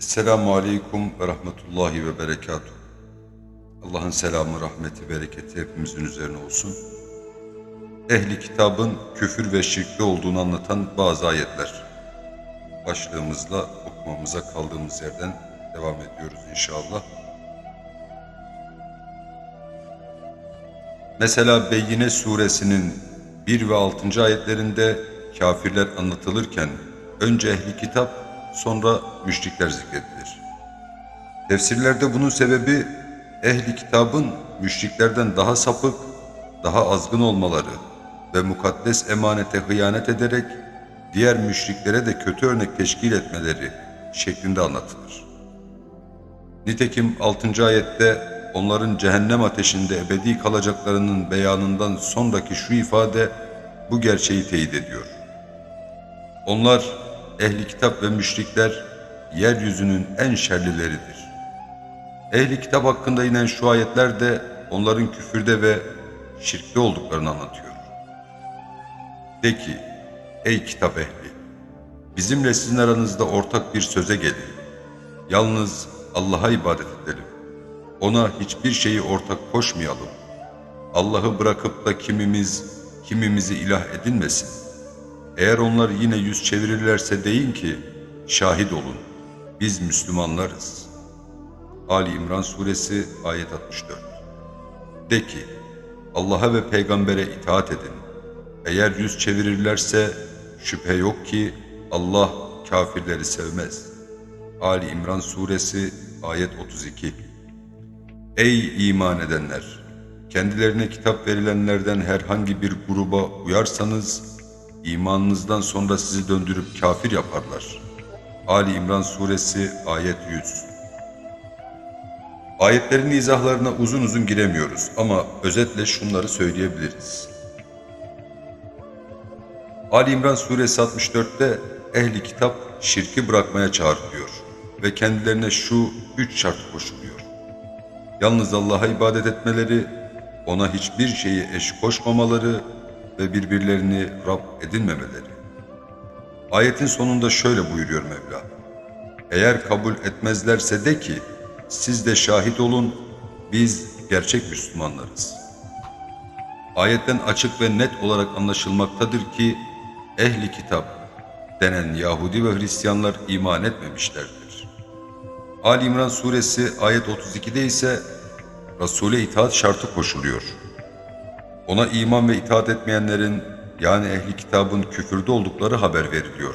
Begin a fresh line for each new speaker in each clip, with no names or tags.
Esselamu Aleyküm ve Rahmetullahi ve Berekatuhu. Allah'ın selamı, rahmeti, bereketi hepimizin üzerine olsun. Ehli kitabın küfür ve şirkli olduğunu anlatan bazı ayetler. Başlığımızla okumamıza kaldığımız yerden devam ediyoruz inşallah. Mesela Beyyine suresinin 1 ve 6. ayetlerinde kafirler anlatılırken önce ehli kitap sonra müşrikler zikredilir. Tefsirlerde bunun sebebi ehli kitabın müşriklerden daha sapık, daha azgın olmaları ve mukaddes emanete hıyanet ederek diğer müşriklere de kötü örnek teşkil etmeleri şeklinde anlatılır. Nitekim 6. ayette onların cehennem ateşinde ebedi kalacaklarının beyanından sonraki şu ifade bu gerçeği teyit ediyor. Onlar ehli kitap ve müşrikler yeryüzünün en şerlileridir. Ehli kitap hakkında inen şu ayetler de onların küfürde ve şirkte olduklarını anlatıyor. De ki, ey kitap ehli, bizimle sizin aranızda ortak bir söze gelin. Yalnız Allah'a ibadet edelim. Ona hiçbir şeyi ortak koşmayalım. Allah'ı bırakıp da kimimiz kimimizi ilah edinmesin. Eğer onlar yine yüz çevirirlerse deyin ki, şahit olun, biz Müslümanlarız. Ali İmran Suresi ayet 64 De ki, Allah'a ve peygambere itaat edin. Eğer yüz çevirirlerse şüphe yok ki Allah kafirleri sevmez. Ali İmran Suresi ayet 32 Ey iman edenler! Kendilerine kitap verilenlerden herhangi bir gruba uyarsanız, imanınızdan sonra sizi döndürüp kafir yaparlar. Ali İmran Suresi ayet 100 Ayetlerin izahlarına uzun uzun giremiyoruz ama özetle şunları söyleyebiliriz. Ali İmran Suresi 64'te ehli kitap şirki bırakmaya çağrılıyor ve kendilerine şu üç şart koşuluyor. Yalnız Allah'a ibadet etmeleri, ona hiçbir şeyi eş koşmamaları ve birbirlerini Rab edinmemeleri. Ayetin sonunda şöyle buyuruyor Mevla. Eğer kabul etmezlerse de ki, siz de şahit olun, biz gerçek Müslümanlarız. Ayetten açık ve net olarak anlaşılmaktadır ki, ehli kitap denen Yahudi ve Hristiyanlar iman etmemişlerdir. Ali İmran suresi ayet 32'de ise Resul'e itaat şartı koşuluyor. Ona iman ve itaat etmeyenlerin yani ehli kitabın küfürde oldukları haber veriliyor.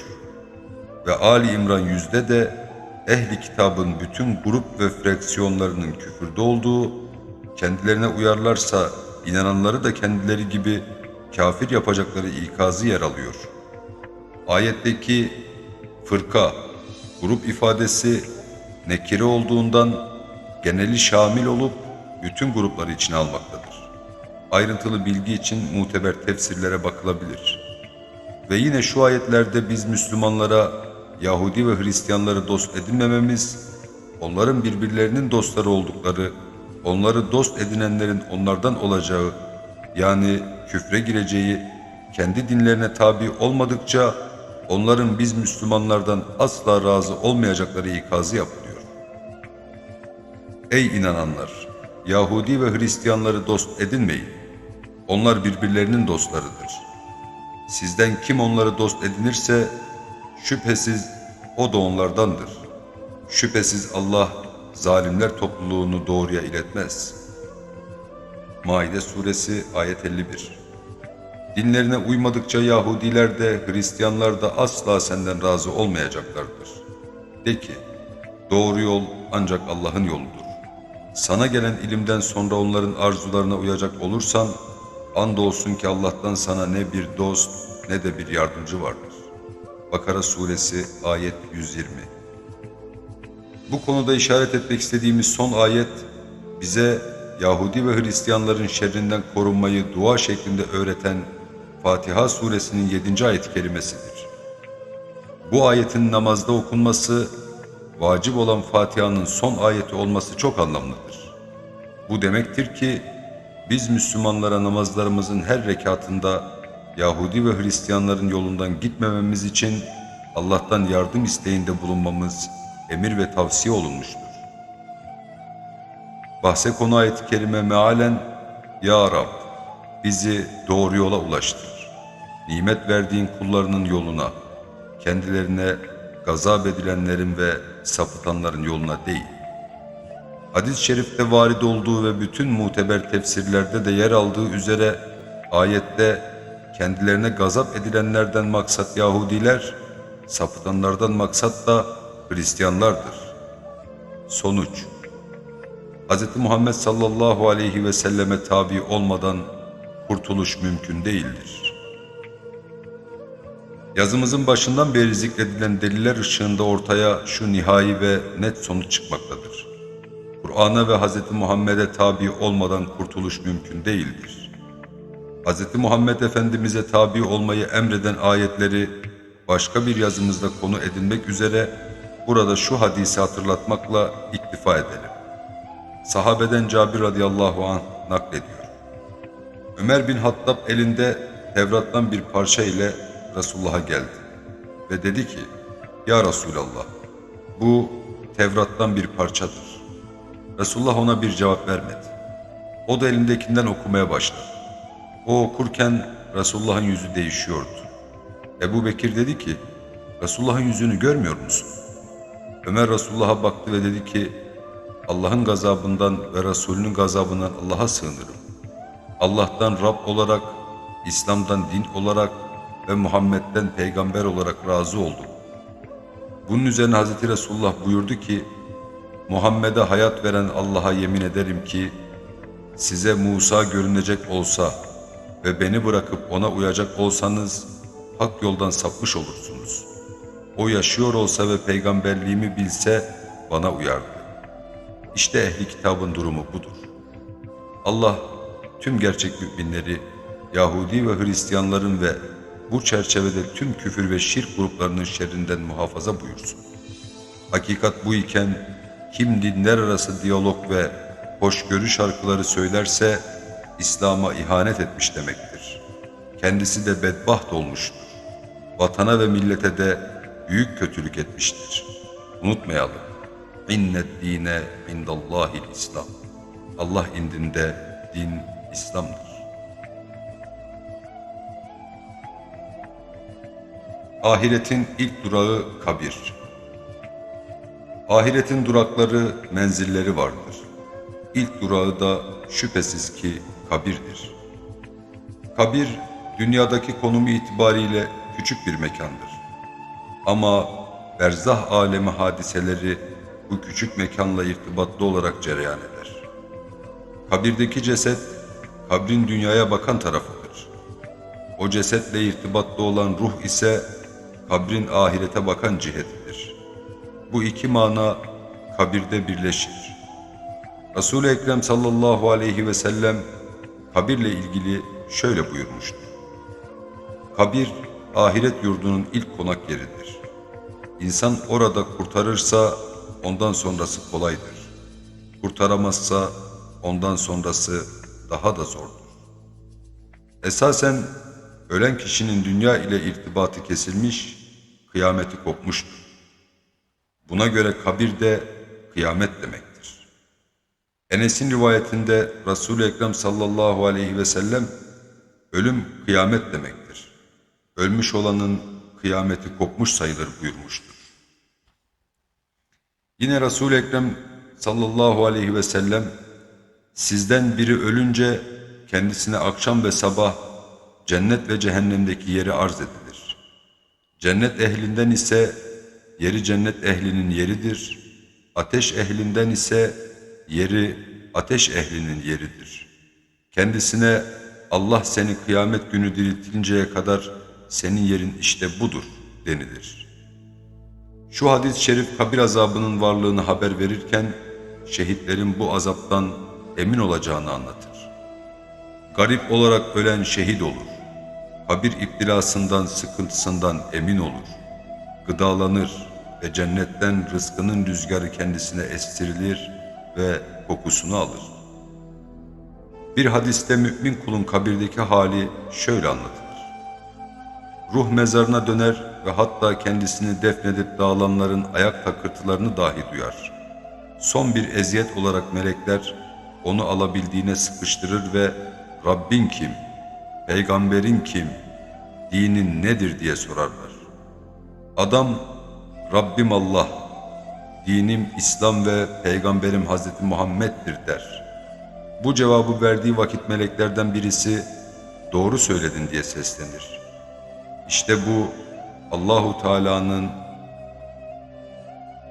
Ve Ali İmran yüzde de ehli kitabın bütün grup ve fraksiyonlarının küfürde olduğu, kendilerine uyarlarsa inananları da kendileri gibi kafir yapacakları ikazı yer alıyor. Ayetteki fırka, grup ifadesi nekire olduğundan geneli şamil olup bütün grupları içine almaktadır. Ayrıntılı bilgi için muteber tefsirlere bakılabilir. Ve yine şu ayetlerde biz Müslümanlara Yahudi ve Hristiyanları dost edinmememiz, onların birbirlerinin dostları oldukları, onları dost edinenlerin onlardan olacağı, yani küfre gireceği, kendi dinlerine tabi olmadıkça onların biz Müslümanlardan asla razı olmayacakları ikazı yapılıyor. Ey inananlar! Yahudi ve Hristiyanları dost edinmeyin. Onlar birbirlerinin dostlarıdır. Sizden kim onları dost edinirse şüphesiz o da onlardandır. Şüphesiz Allah zalimler topluluğunu doğruya iletmez. Maide suresi ayet 51 Dinlerine uymadıkça Yahudiler de Hristiyanlar da asla senden razı olmayacaklardır. De ki, doğru yol ancak Allah'ın yoludur. Sana gelen ilimden sonra onların arzularına uyacak olursan, andolsun ki Allah'tan sana ne bir dost ne de bir yardımcı vardır. Bakara suresi ayet 120 Bu konuda işaret etmek istediğimiz son ayet, bize Yahudi ve Hristiyanların şerrinden korunmayı dua şeklinde öğreten Fatiha suresinin 7. ayet kelimesidir. Bu ayetin namazda okunması, vacip olan Fatiha'nın son ayeti olması çok anlamlıdır. Bu demektir ki, biz Müslümanlara namazlarımızın her rekatında Yahudi ve Hristiyanların yolundan gitmememiz için Allah'tan yardım isteğinde bulunmamız emir ve tavsiye olunmuştur. Bahse konu ayet-i kerime mealen Ya Rab bizi doğru yola ulaştır. Nimet verdiğin kullarının yoluna, kendilerine gazap edilenlerin ve sapıtanların yoluna değil. Hadis-i şerifte varid olduğu ve bütün muteber tefsirlerde de yer aldığı üzere ayette kendilerine gazap edilenlerden maksat Yahudiler, sapıtanlardan maksat da Hristiyanlardır. Sonuç Hz. Muhammed sallallahu aleyhi ve selleme tabi olmadan kurtuluş mümkün değildir. Yazımızın başından beri zikredilen deliller ışığında ortaya şu nihai ve net sonuç çıkmaktadır. Kur'an'a ve Hz. Muhammed'e tabi olmadan kurtuluş mümkün değildir. Hz. Muhammed Efendimiz'e tabi olmayı emreden ayetleri başka bir yazımızda konu edinmek üzere burada şu hadisi hatırlatmakla iktifa edelim. Sahabeden Cabir radıyallahu anh naklediyor. Ömer bin Hattab elinde Tevrat'tan bir parça ile Resulullah'a geldi ve dedi ki, Ya Resulallah, bu Tevrat'tan bir parçadır. Resulullah ona bir cevap vermedi. O da elindekinden okumaya başladı. O okurken Resulullah'ın yüzü değişiyordu. Ebu Bekir dedi ki, Resulullah'ın yüzünü görmüyor musun? Ömer Resulullah'a baktı ve dedi ki, Allah'ın gazabından ve Resulünün gazabından Allah'a sığınırım. Allah'tan Rab olarak, İslam'dan din olarak ve Muhammed'den peygamber olarak razı oldum. Bunun üzerine Hz. Resulullah buyurdu ki, Muhammed'e hayat veren Allah'a yemin ederim ki, size Musa görünecek olsa ve beni bırakıp ona uyacak olsanız, hak yoldan sapmış olursunuz. O yaşıyor olsa ve peygamberliğimi bilse bana uyardı. İşte ehli kitabın durumu budur. Allah tüm gerçek müminleri, Yahudi ve Hristiyanların ve bu çerçevede tüm küfür ve şirk gruplarının şerrinden muhafaza buyursun. Hakikat bu iken kim dinler arası diyalog ve hoşgörü şarkıları söylerse İslam'a ihanet etmiş demektir. Kendisi de bedbaht olmuştur. Vatana ve millete de büyük kötülük etmiştir. Unutmayalım. İnned dine indallahil İslam. Allah indinde din İslam'dır. Ahiretin ilk durağı kabir. Ahiretin durakları, menzilleri vardır. İlk durağı da şüphesiz ki kabirdir. Kabir, dünyadaki konumu itibariyle küçük bir mekandır. Ama berzah alemi hadiseleri bu küçük mekanla irtibatlı olarak cereyan eder. Kabirdeki ceset, kabrin dünyaya bakan tarafıdır. O cesetle irtibatlı olan ruh ise kabrin ahirete bakan cihetidir. Bu iki mana kabirde birleşir. Resul-i Ekrem sallallahu aleyhi ve sellem kabirle ilgili şöyle buyurmuştur. Kabir ahiret yurdunun ilk konak yeridir. İnsan orada kurtarırsa ondan sonrası kolaydır. Kurtaramazsa ondan sonrası daha da zordur. Esasen ölen kişinin dünya ile irtibatı kesilmiş, kıyameti kopmuştur. Buna göre kabir de kıyamet demektir. Enes'in rivayetinde Resul-i Ekrem sallallahu aleyhi ve sellem ölüm kıyamet demektir. Ölmüş olanın kıyameti kopmuş sayılır buyurmuştur. Yine Resul-i Ekrem sallallahu aleyhi ve sellem sizden biri ölünce kendisine akşam ve sabah cennet ve cehennemdeki yeri arz edilir. Cennet ehlinden ise yeri cennet ehlinin yeridir. Ateş ehlinden ise yeri ateş ehlinin yeridir. Kendisine Allah seni kıyamet günü diriltinceye kadar senin yerin işte budur denilir. Şu hadis-i şerif kabir azabının varlığını haber verirken şehitlerin bu azaptan emin olacağını anlatır. Garip olarak ölen şehit olur. Kabir iptilasından, sıkıntısından emin olur. Gıdalanır ve cennetten rızkının rüzgarı kendisine estirilir ve kokusunu alır. Bir hadiste mümin kulun kabirdeki hali şöyle anlatılır. Ruh mezarına döner ve hatta kendisini defnedip dağılanların ayak takırtılarını dahi duyar. Son bir eziyet olarak melekler onu alabildiğine sıkıştırır ve Rabbin kim, peygamberin kim, dinin nedir diye sorarlar. Adam Rabbim Allah, dinim İslam ve peygamberim Hazreti Muhammed'dir der. Bu cevabı verdiği vakit meleklerden birisi doğru söyledin diye seslenir. İşte bu Allahu Teala'nın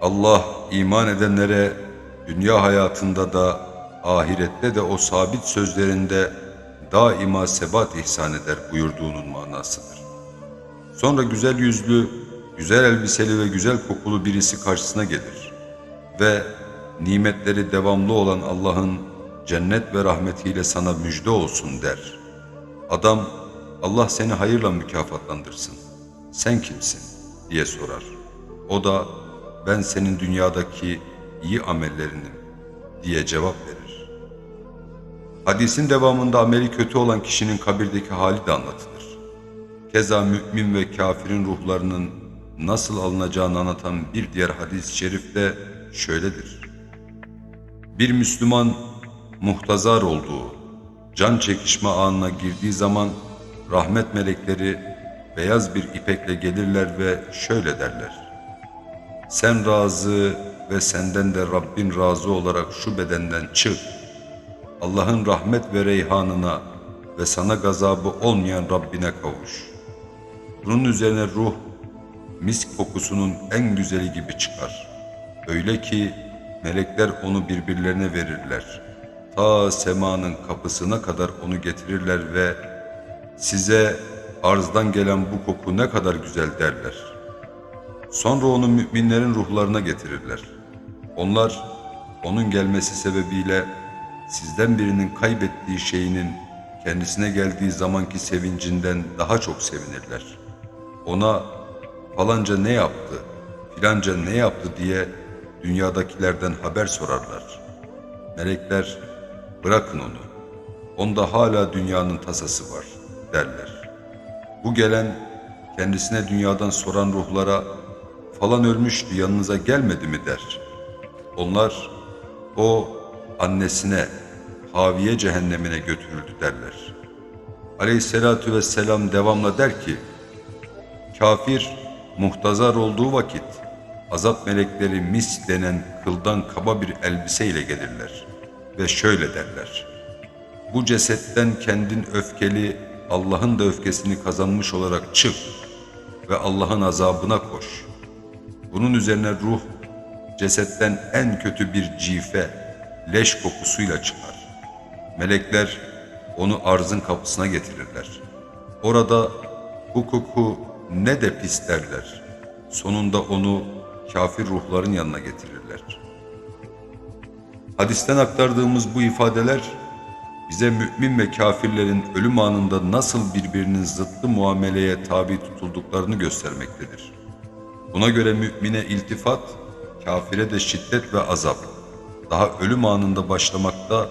Allah iman edenlere dünya hayatında da ahirette de o sabit sözlerinde daima sebat ihsan eder buyurduğunun manasıdır. Sonra güzel yüzlü, güzel elbiseli ve güzel kokulu birisi karşısına gelir ve nimetleri devamlı olan Allah'ın cennet ve rahmetiyle sana müjde olsun der. Adam, Allah seni hayırla mükafatlandırsın. Sen kimsin? diye sorar. O da, ben senin dünyadaki iyi amellerinim diye cevap verir. Hadisin devamında ameli kötü olan kişinin kabirdeki hali de anlatılır. Keza mümin ve kafirin ruhlarının nasıl alınacağını anlatan bir diğer hadis-i şerifte şöyledir. Bir Müslüman muhtazar olduğu, can çekişme anına girdiği zaman rahmet melekleri beyaz bir ipekle gelirler ve şöyle derler. Sen razı ve senden de Rabbin razı olarak şu bedenden çık. Allah'ın rahmet ve reyhanına ve sana gazabı olmayan Rabbine kavuş. Bunun üzerine ruh misk kokusunun en güzeli gibi çıkar. Öyle ki melekler onu birbirlerine verirler. Ta semanın kapısına kadar onu getirirler ve size arzdan gelen bu koku ne kadar güzel derler. Sonra onu müminlerin ruhlarına getirirler. Onlar onun gelmesi sebebiyle sizden birinin kaybettiği şeyinin kendisine geldiği zamanki sevincinden daha çok sevinirler. Ona falanca ne yaptı, filanca ne yaptı diye dünyadakilerden haber sorarlar. Melekler bırakın onu, onda hala dünyanın tasası var derler. Bu gelen kendisine dünyadan soran ruhlara falan ölmüştü yanınıza gelmedi mi der. Onlar o annesine Haviye cehennemine götürüldü derler. Aleyhisselatü vesselam devamla der ki, Kafir muhtazar olduğu vakit azap melekleri mis denen kıldan kaba bir elbiseyle gelirler ve şöyle derler. Bu cesetten kendin öfkeli Allah'ın da öfkesini kazanmış olarak çık ve Allah'ın azabına koş. Bunun üzerine ruh cesetten en kötü bir cife, leş kokusuyla çıkar. Melekler onu arzın kapısına getirirler. Orada bu koku ne de pis derler. Sonunda onu kafir ruhların yanına getirirler. Hadisten aktardığımız bu ifadeler bize mümin ve kafirlerin ölüm anında nasıl birbirinin zıttı muameleye tabi tutulduklarını göstermektedir. Buna göre mümine iltifat, kafire de şiddet ve azap. Daha ölüm anında başlamakta,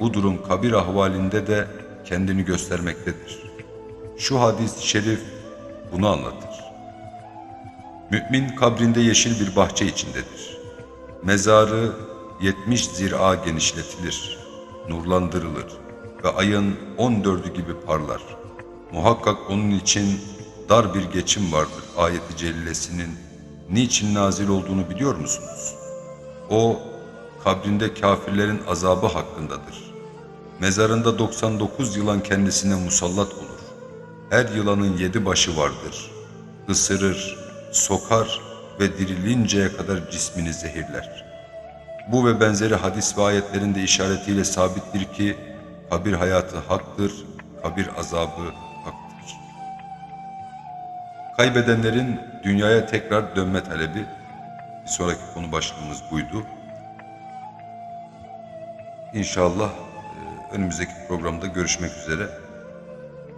bu durum kabir ahvalinde de kendini göstermektedir. Şu hadis-i şerif bunu anlatır. Mümin kabrinde yeşil bir bahçe içindedir. Mezarı 70 zira genişletilir, nurlandırılır ve ayın 14'ü gibi parlar. Muhakkak onun için dar bir geçim vardır ayeti celilesinin niçin nazil olduğunu biliyor musunuz? O kabrinde kafirlerin azabı hakkındadır. Mezarında 99 yılan kendisine musallat olur. Her yılanın yedi başı vardır. Isırır, sokar ve dirilinceye kadar cismini zehirler. Bu ve benzeri hadis ve ayetlerin de işaretiyle sabittir ki kabir hayatı haktır, kabir azabı haktır. Kaybedenlerin dünyaya tekrar dönme talebi bir sonraki konu başlığımız buydu. İnşallah e, önümüzdeki programda görüşmek üzere.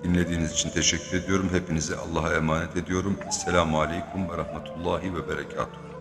Dinlediğiniz için teşekkür ediyorum. Hepinize Allah'a emanet ediyorum. Esselamu Aleyküm ve Rahmetullahi ve Berekatuhu.